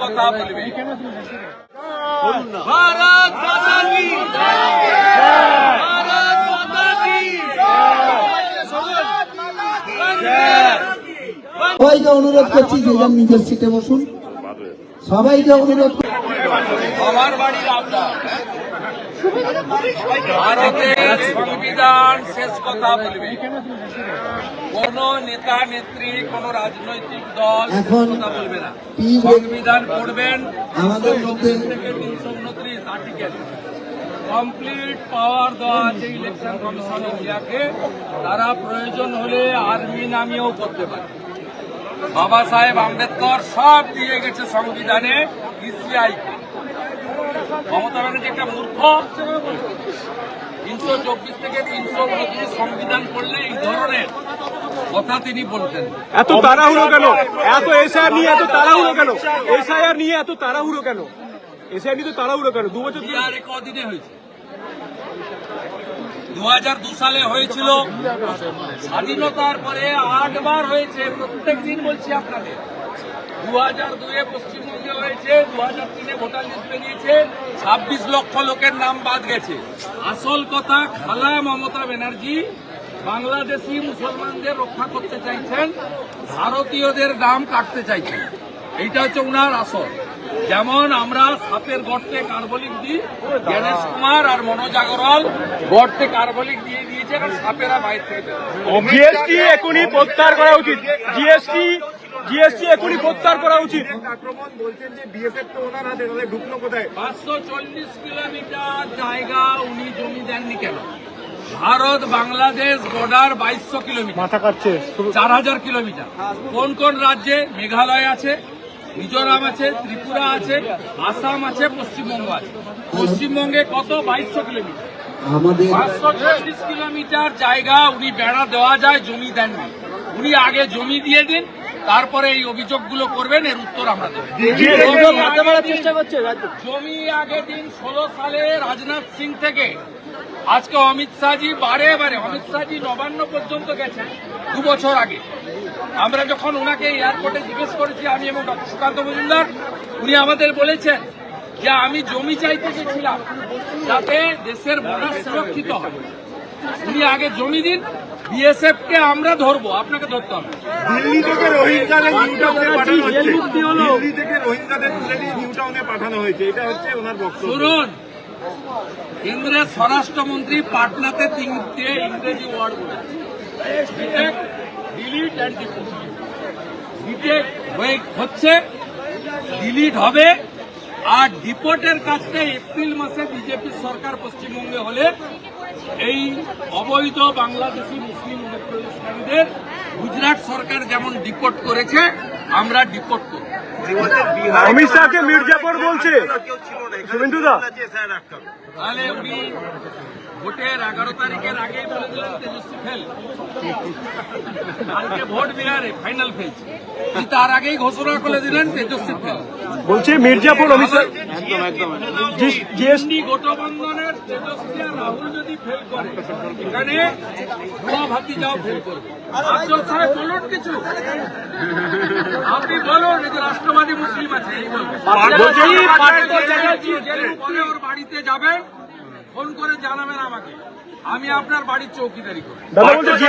কথা বলবে। ভারত মাতা কি ভারত মাতা কি সবাইকে অনুরোধ করছি যে যার নিজের সিটে বসুন। সবাইকে অনুরোধ করছি আমার বাড়ির আপনার। ভারতের সংবিধান শেষ কথা বলবে। কোন নেতা নেত্রী কোন রাজনৈতিক দল কথা বলবে না। সংবিধান পড়বেন আমাদের মধ্যে থেকে তিনশো উনত্রিশ আর্টিকেল কমপ্লিট পাওয়ার দেওয়া আছে ইলেকশন কমিশন ইন্ডিয়াকে তারা প্রয়োজন হলে আর্মি নামিয়েও করতে পারে। বাবা সাহেব আম্বেদকর সব দিয়ে গেছে সংবিধানে ইসিআই মমতা ব্যানার্জি একটা মূর্খ। তিনশো চব্বিশ থেকে তিনশো উনত্রিশ সংবিধান পড়লে এই ধরনের কথা তিনি বলতেন। এত তাড়াহুড়ো কেন? এত এসআইআর নিয়ে এত তাড়াহুড়ো কেন? এসআইআর নিয়ে এত তাড়াহুড়ো কেন? এসআইআর নিয়ে তো তাড়াহুড়ো কেন? দু বছর বিহারে কদিনে হয়েছে? দু হাজার দু সালে হয়েছিল। স্বাধীনতার পরে আটবার হয়েছে। প্রত্যেক দিন বলছি আপনাদের। দু হাজার দুয়ে পশ্চিমবঙ্গে রয়েছে দু হাজার তিনে ভোটার লিস্ট বেরিয়েছে ছাব্বিশ লক্ষ লোকের নাম বাদ গেছে। আসল কথা খালা মমতা ব্যানার্জি বাংলাদেশি মুসলমানদের রক্ষা করতে চাইছেন ভারতীয়দের নাম কাটতে চাইছেন। এইটা হচ্ছে উনার আসল। যেমন আমরা সাপের গর্তে কার্বলিক দিই গণেশ কুমার আর মনোজ আগরওয়াল গর্তে কার্বলিক দিয়ে দিয়েছে কারণ সাপেরা বাইরে থেকে। জিএসটি এখনই প্রত্যাহার করা উচিত। জিএসটি জিএসটি এখনই প্রত্যাহার করা উচিত। আক্রমণ বলছেন যে বিএসএফ তো ওনার হাতে তাহলে ঢুকলো কোথায়? পাঁচশো চল্লিশ কিলোমিটার জায়গা উনি জমি দেননি কেন? ভারত বাংলাদেশ বর্ডার বাইশশো কিলোমিটার। মাথা কাটছে। চার হাজার কিলোমিটার। কোন কোন রাজ্যে মেঘালয় আছে মিজোরাম আছে ত্রিপুরা আছে আসাম আছে পশ্চিমবঙ্গ আছে? পশ্চিমবঙ্গে কত? বাইশশো কিলোমিটার। পাঁচশো চল্লিশ কিলোমিটার জায়গা উনি বেড়া দেওয়া যায় জমি দেননি। উনি আগে জমি দিয়ে দিন তারপরে এই অভিযোগগুলো করবেন এর উত্তর আমরা দেবো। জমি আগে দিন ষোলো সালে রাজনাথ সিং থেকে আজকে অমিত শাহজি বারে বারে অমিত শাহজি নবান্ন পর্যন্ত গেছেন দু বছর আগে। আমরা যখন ওনাকে এয়ারপোর্টে জিজ্ঞেস করেছি আমি এবং ডক্টর সুকান্ত মজুমদার উনি আমাদের বলেছেন যে আমি জমি চাইতে গেছিলাম যাতে দেশের বর্ডার সুরক্ষিত হয়। উনি আগে জমি দিন বিএসএফ কে আমরা ধরবো আপনাকে ধরতে হবে। দিল্লি থেকে রোহিঙ্গাদের নিউ টাউনে পাঠানো হচ্ছে। দিল্লি থেকে রোহিঙ্গাদের তুলে নিয়ে নিউ টাউনে পাঠানো হয়েছে। এটা হচ্ছে ওনার বক্তব্য। শুনুন কেন্দ্রের স্বরাষ্ট্রমন্ত্রী পাটনাতে তিনটে ইংরেজি ওয়ার্ড বলেছে। ডিলিট অ্যান্ড ডিটেক হয়ে হচ্ছে ডিলিট হবে। আর ডিপোর্টের কাজটা এপ্রিল মাসে বিজেপি সরকার পশ্চিমবঙ্গে হলে এই অবৈধ বাংলাদেশি মুসলিম অনুপ্রবেশকারীদের গুজরাট সরকার যেমন ডিপোর্ট করেছে আমরা ডিপোর্ট করব। অমিত শাহকে মির্জাপুর বলছে। তাহলে উনি ভোটের এগারো তারিখের আগেই বলে দিলেন তেজস্বী ফেল। কালকে ভোট বিহারে ফাইনাল ফেল তার আগেই ঘোষণা করে দিলেন তেজস্বী ফেল। বলছে মির্জাপুর অমিত শাহ জিএসটি গঠবন্ধনের তেজস্বী রাহুল যদি ফেল করে এখানে ভাতি যাও ফেল করবে। আফজল সাহেব বলুন কিছু। আপনি বলুন এই যে রাষ্ট্রবাদী মুসলিম আছে এই পরে ওর বাড়িতে যাবেন ফোন করে জানাবেন আমাকে। আমি আপনার বাড়ির চৌকিদারি বলছে